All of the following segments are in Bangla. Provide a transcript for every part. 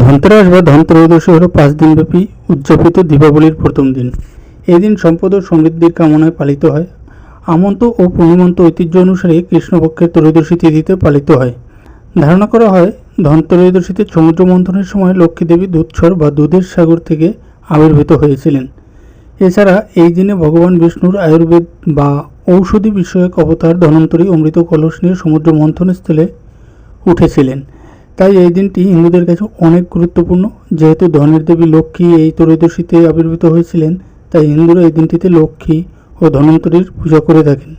ধনতেরাস বা ধনত্রয়োদশী হল পাঁচ দিনব্যাপী উদযাপিত দীপাবলির প্রথম দিন। এই দিন সম্পদ ও সমৃদ্ধির কামনায় পালিত হয়। আমন্ত ও পূর্ণিমন্ত ঐতিহ্য অনুসারে কৃষ্ণপক্ষের ত্রয়োদশী তিথিতে পালিত হয়। ধারণা করা হয়, ধনত্রয়োদশীতে সমুদ্র মন্থনের সময় লক্ষ্মী দেবী দুধছর বা দুধের সাগর থেকে আবির্ভূত হয়েছিলেন। এছাড়া এই দিনে ভগবান বিষ্ণুর আয়ুর্বেদ বা ঔষধি বিষয়ক অবতার ধনন্তরী অমৃত কলস নিয়ে সমুদ্র মন্থনস্থলে উঠেছিলেন। তাই এই দিনটি হিন্দুদের কাছে অনেক গুরুত্বপূর্ণ। যেহেতু ধনের দেবী লক্ষ্মী এই ত্রয়োদশীতে আবির্ভূত হয়েছিলেন, তাই হিন্দুরা এই দিনটিতে লক্ষ্মী ও ধনন্তরীর পূজা করে থাকেন।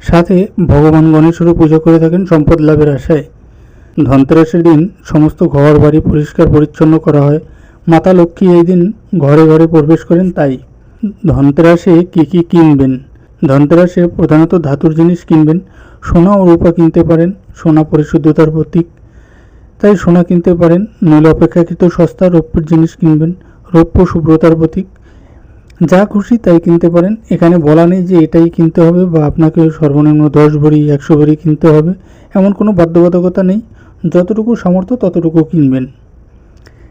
সাথে ভগবান গণেশেরও পূজা করে থাকেন সম্পদ লাভের আশায়। ধনতেরাসের দিন সমস্ত ঘর বাড়ি পরিষ্কার পরিচ্ছন্ন করা হয়। মাতা লক্ষ্মী এই দিন ঘরে ঘরে প্রবেশ করেন, তাই ধনতেরাসে কী কী কিনবেন? ধনতেরাসে প্রধানত ধাতুর জিনিস কিনবেন, সোনা ও রূপা কিনতে পারেন, সোনা পরিশুদ্ধতার প্রতীক তাই সোনা কিনতে পারেন, নইলে অপেক্ষাকৃত সস্তা রৌপ্যের জিনিস কিনবেন, রৌপ্য শুভ্রতার প্রতীক। যা খুশি তাই কিনতে পারেন। এখানে বলা নেই যে এটাই কিনতে হবে বা আপনাকে সর্বনিম্ন দশ ভরি, একশো ভরি কিনতে হবে, এমন কোনো বাধ্যবাধকতা নেই। যতটুকু সামর্থ্য ততটুকু কিনবেন।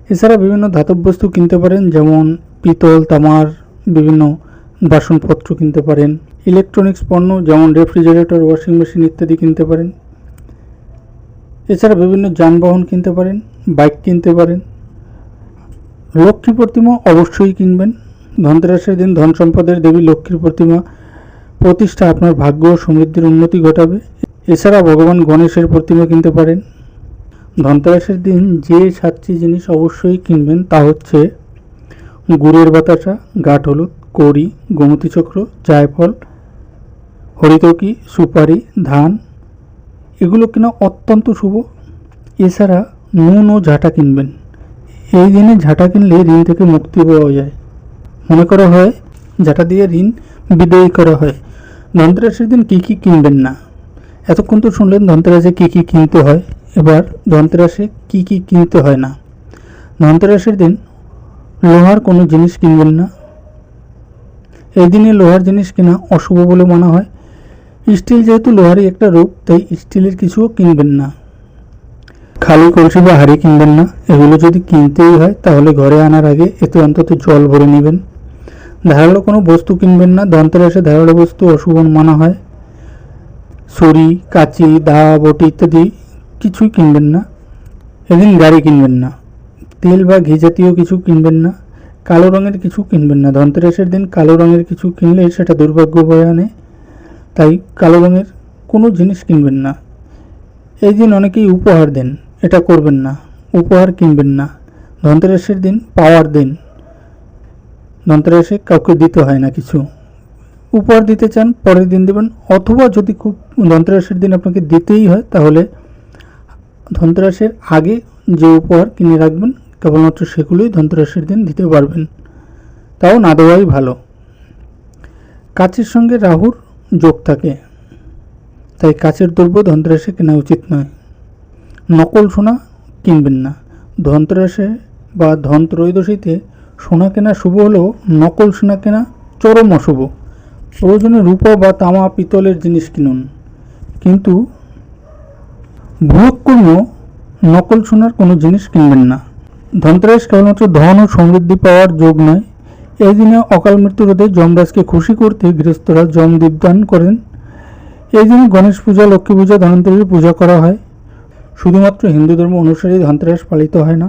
এছাড়া বিভিন্ন ধাতব বস্তু কিনতে পারেন, যেমন পিতল, তামার, বিভিন্ন বাসনপত্র কিনতে পারেন, ইলেকট্রনিক্স পণ্য, যেমন রেফ্রিজারেটর, ওয়াশিং মেশিন ইত্যাদি কিনতে পারেন। এছাড়া বিভিন্ন যানবাহন কিনতে পারেন, বাইক কিনতে পারেন। লক্ষ্মী প্রতিমা অবশ্যই কিনবেন। ধনতেরাসের দিন ধন সম্পদের দেবী লক্ষ্মীর প্রতিমা প্রতিষ্ঠা আপনার ভাগ্য ও সমৃদ্ধির উন্নতি ঘটাবে। এছাড়া ভগবান গণেশের প্রতিমা কিনতে পারেন। ধনতেরাসের দিন যে সাতটি জিনিস অবশ্যই কিনবেন তা হচ্ছে গুড়ের বাতাসা গাঠ হলুদ, কড়ি, গোমতী চক্র, জায়ফল, হরিতকি, সুপারি, ধান এগুলো কেনা অত্যন্ত শুভ। এছাড়া নুন ও ঝাঁটা কিনবেন। এই দিনে ঝাঁটা কিনলে ঋণ থেকে মুক্তি পাওয়া যায়। মনে করা হয়, ঝাঁটা দিয়ে ঋণ বিদায়ী করা হয়। ধনতেরাসের দিন কী কী কিনবেন না? এতক্ষণ তো শুনলেন ধনতেরাসে কী কী কিনতে হয়। এবার ধনতেরাসে কী কী কিনতে হয় না? ধনতেরাসের দিন লোহার কোনো জিনিস কিনবেন না। এই দিনে লোহার জিনিস কেনা অশুভ বলে মনে হয়। স্টিল যেহেতু লোহারই একটা রূপ, তাই স্টিলের কিছুও কিনবেন না। খালি কলসি বা হাঁড়ি কিনবেন না, এগুলো যদি কিনতেই হয়, তাহলে ঘরে আনার আগে এতে অন্তত জল ভরে নেবেন। ধারালো কোনো বস্তু কিনবেন না ধনতেরাসে ধারালো বস্তু অশুভ মানা হয়। ছুরি, কাঁচি দা বটি ইত্যাদি কিছুই কিনবেন না। এদিন গাড়ি কিনবেন না। তেল বা ঘি জাতীয় কিছু কিনবেন না। কালো রঙের কিছু কিনবেন না। ধনতেরাসের দিন কালো রঙের কিছু কিনলে সেটা দুর্ভাগ্য বয়ে আনে। তাই কালো রঙের কোনো জিনিস কিনবেন না। এই দিন অনেকেই উপহার দেন, এটা করবেন না, উপহার কিনবেন না। ধনতেরাসের দিন পাওয়ার দিন। ধনতেরাসে কাউকে দিতে হয় না কিছু। উপহার দিতে চান, পরের দিন দেবেন, অথবা যদি খুব ধনতেরাসের দিন আপনাকে দিতেই হয়, তাহলে ধনতেরাসের আগে যে উপহার কিনে রাখবেন, কেবলমাত্র সেগুলোই ধনতেরাসের দিন দিতে পারবেন। তাও না দেওয়াই ভালো। কাচের সঙ্গে রাহুর যোগ থাকে। তাই কাছের দ্রব্য ধনতেরাসে কেনা উচিত নয়। নকল সোনা কিনবেন না। ধনতেরাসে বা ধন ত্রয়োদশীতে সোনা কেনা শুভ হলেও নকল সোনা কেনা চরম অশুভ। প্রয়োজনে রূপা বা তামা, পিতলের জিনিস কিনুন। কিন্তু বৃহৎকর্ম নকল সোনার কোনো জিনিস কিনবেন না। ধনতেরাস কেবলমাত্র ধন ও সমৃদ্ধি পাওয়ার যোগ নয় এই দিনে অকাল মৃত্যু রোধে যমরাজকে খুশি করতে গৃহস্থরা যম দীপদান করেন। এই দিনে গণেশ পূজা, লক্ষ্মী পূজা, ধনতেরাসের পূজা করা হয়। শুধুমাত্র হিন্দু ধর্ম অনুসারে ধনতেরাস পালিত হয় না,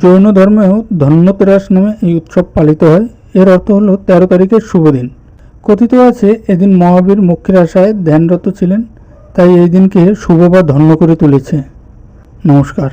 জৈন ধর্মেও ধন্যতেরাস নামে এই উৎসব পালিত হয়। এর অর্থ হলো তেরো তারিখের শুভ দিন। কথিত আছে, এদিন মহাবীর মুক্তির আশায় ধ্যানরত ছিলেন, তাই এই দিনকে শুভ বা ধন্য করে তুলেছে। নমস্কার।